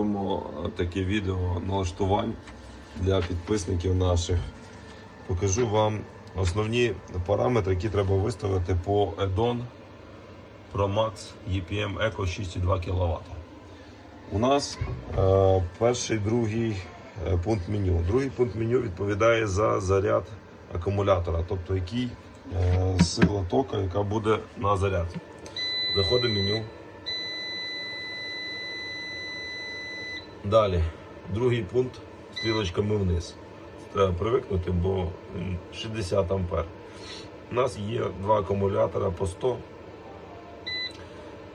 робимо таке відео налаштувань для підписників наших. Покажу вам основні параметри, які треба виставити по Edon Pro Max EPM Eco 6,2 кВт. У нас е, перший, другий е, пункт меню. Другий пункт меню відповідає за заряд акумулятора, тобто який е, сила тока, яка буде на заряд. Заходимо в меню. Далі, другий пункт стрілочками вниз. Треба привикнути, бо 60 ампер. У нас є два акумулятора по 100.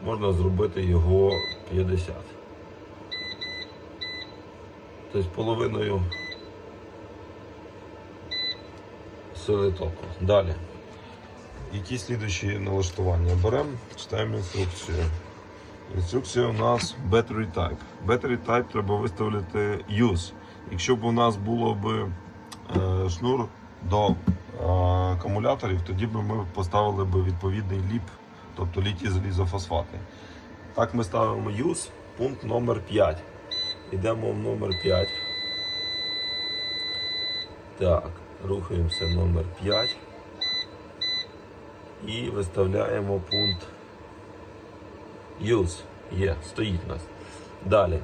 Можна зробити його 50. Тобто половиною сили току. Далі. Які слідуючі налаштування? Беремо, читаємо інструкцію. Інструкція у нас Battery Type. Battery Type треба виставити Use. Якщо б у нас було б е, шнур до е, акумуляторів, тоді б ми поставили б відповідний ліп, тобто літій залізофосфати. Так ми ставимо Use, пункт номер 5. Йдемо в номер 5. Так, рухаємося номер 5. І виставляємо пункт Use. Є, стоїть у нас. Далі.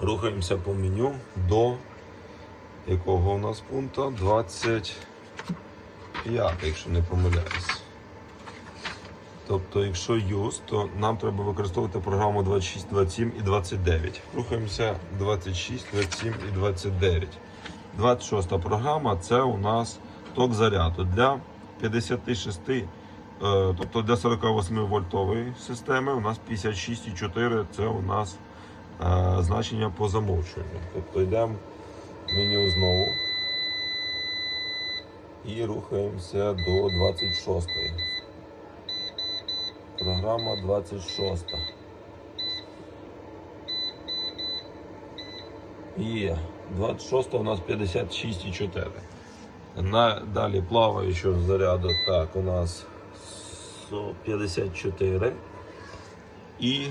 Рухаємося по меню до якого у нас пункту? 25, якщо не помиляюсь. Тобто, якщо use, то нам треба використовувати програму 26, 27 і 29. Рухаємося 26, 27 і 29. 26 програма це у нас ток заряду для 56, е, тобто для 48 вольтової системи у нас 56,4 це у нас е, значення по замовчуванню. Тобто йдемо в меню знову і рухаємося до 26. Програма 26. Є. 26 у нас 56,4. На, далі плаваючого заряду. Так, у нас со- 54. І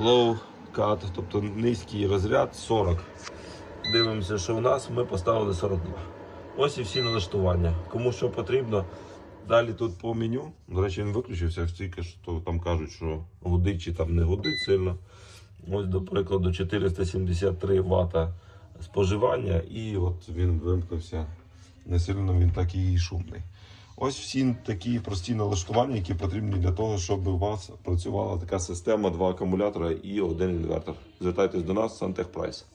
low cut, тобто низький розряд 40. Дивимося, що у нас ми поставили 42. Ось і всі налаштування. Кому що потрібно. Далі тут по меню. До речі, він виключився, тільки що там кажуть, що гудить чи там не гудить сильно. Ось, до прикладу, 473 Вт споживання, і от він вимкнувся. Не сильно він такий шумний. Ось всі такі прості налаштування, які потрібні для того, щоб у вас працювала така система, два акумулятора і один інвертор. Звертайтесь до нас, Сантехпрайс.